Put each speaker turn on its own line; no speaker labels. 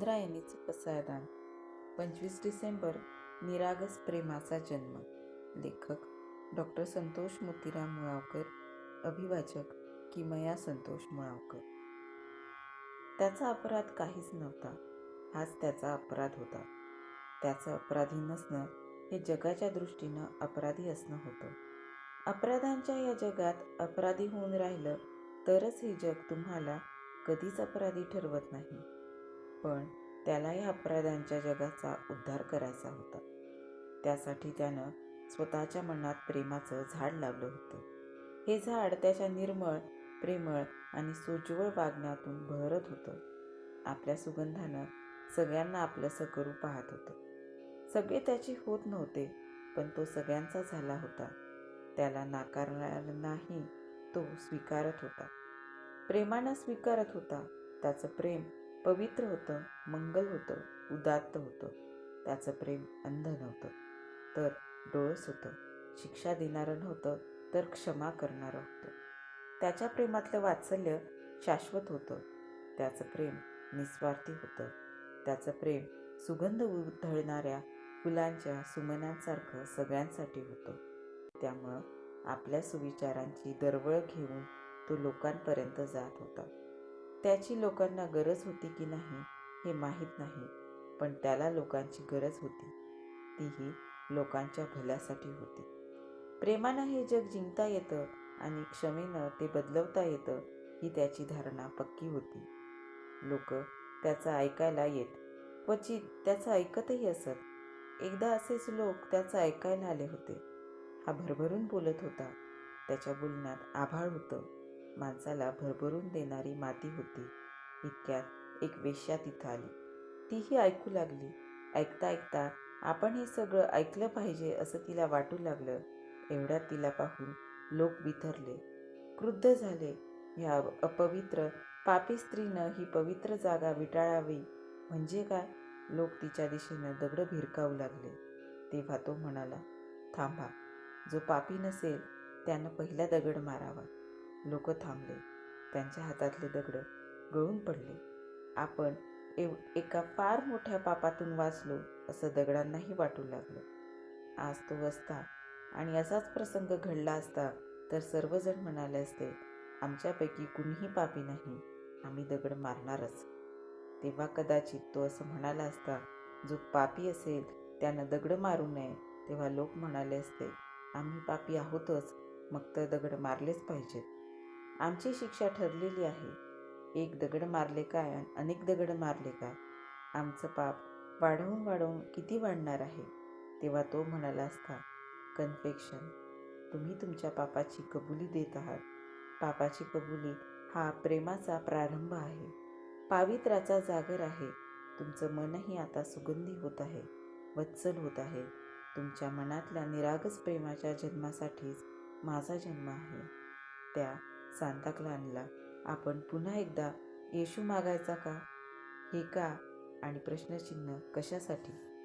इंद्रायणीचं पसायदान पंचवीस डिसेंबर निरागस प्रेमाचा जन्म. लेखक डॉक्टर संतोष मोतीराम मुळावकर. अभिवाचक किमया संतोष मुळावकर. त्याचा अपराध काहीच नव्हता. हाच त्याचा अपराध होता. त्याचं अपराधी नसणं हे जगाच्या दृष्टीनं अपराधी असणं होतं. अपराधांच्या या जगात अपराधी होऊन राहिलं तरच हे जग तुम्हाला कधीच अपराधी ठरवत नाही. पण त्याला या अपराधांच्या जगाचा उद्धार करायचा होता. त्यासाठी त्यानं स्वतःच्या मनात प्रेमाचं झाड लावलं होतं. हे झाड त्याच्या निर्मळ प्रेमळ आणि सुज्वळ वागण्यातून बहरत होतं. आपल्या सुगंधानं सगळ्यांना आपलंसं करू पाहत होतं. सगळे त्याची होत नव्हते पण तो सगळ्यांचा झाला होता. त्याला नाकारणार नाही तो स्वीकारत होता. प्रेमानं स्वीकारत होता. त्याचं प्रेम पवित्र होतं मंगल होतं उदात्त होतं. त्याचं प्रेम अंध नव्हतं. तर डोळस होतं. शिक्षा देणारं नव्हतं तर क्षमा करणारं होतं. त्याच्या प्रेमातलं वात्सल्य शाश्वत होतं. त्याचं प्रेम निस्वार्थी होतं. त्याचं प्रेम सुगंध उधळणाऱ्या फुलांच्या सुमनांसारखं सगळ्यांसाठी होतं. त्यामुळं आपल्या सुविचारांची दरवळ घेऊन तो लोकांपर्यंत जात होता. त्याची लोकांना गरज होती की नाही हे माहीत नाही. पण त्याला लोकांची गरज होती. तीही लोकांच्या भल्यासाठी होती. प्रेमानं हे जग जिंकता येतं आणि क्षमेनं ते बदलवता येतं ही त्याची धारणा पक्की होती. लोक त्याचं ऐकायला येत. क्वचित त्याचं ऐकतही असत. एकदा असेच लोक त्याचं ऐकायला आले होते. हा भरभरून बोलत होता. त्याच्या बोलण्यात आभाळ होतं. माणसाला भरभरून देणारी माती होती. इतक्यात एक वेश्या तिथं आली. तीही ऐकू लागली. ऐकता ऐकता आपण हे सगळं ऐकलं पाहिजे असं तिला वाटू लागलं. एवढ्यात तिला पाहून लोक बिथरले क्रुद्ध झाले. ह्या अपवित्र पापी स्त्रीनं ही पवित्र जागा विटाळावी. म्हणजे काय? लोक तिच्या दिशेनं दगड भिरकावू लागले. तेव्हा तो म्हणाला थांबा. जो पापी नसेल त्यानं पहिला दगड मारावा. लोक थांबले. त्यांच्या हातातले दगड गळून पडले. आपण एव एका फार मोठ्या पापातून वाचलो असं दगडांनाही वाटू लागलं. आज तो असता आणि असाच प्रसंग घडला असता तर सर्वजण म्हणाले असते आमच्यापैकी कुणीही पापी नाही आम्ही दगड मारणारच. तेव्हा कदाचित तो असं म्हणाला असता जो पापी असेल त्यानं दगड मारू नये. तेव्हा लोक म्हणाले असते आम्ही पापी आहोतच मग तर दगड मारलेच पाहिजेत. आमची शिक्षा ठरलेली आहे. एक दगड मारले काय आणि अनेक दगड मारले काय? आमचं पाप वाढवून वाढवून किती वाढणार आहे? तेव्हा तो म्हणाला असता कन्फेक्शन तुम्ही तुमच्या पापाची कबुली देत आहात. पापाची कबुली हा प्रेमाचा प्रारंभ आहे. पावित्राचा जागर आहे. तुमचं मनही आता सुगंधी होत आहे वत्सल होत आहे. तुमच्या मनातल्या निरागस प्रेमाच्या जन्मासाठीच माझा जन्म आहे. त्या सांताक्लानला आपण पुन्हा एकदा येशू मागायचा का? हे का? आणि प्रश्नचिन्ह कशासाठी?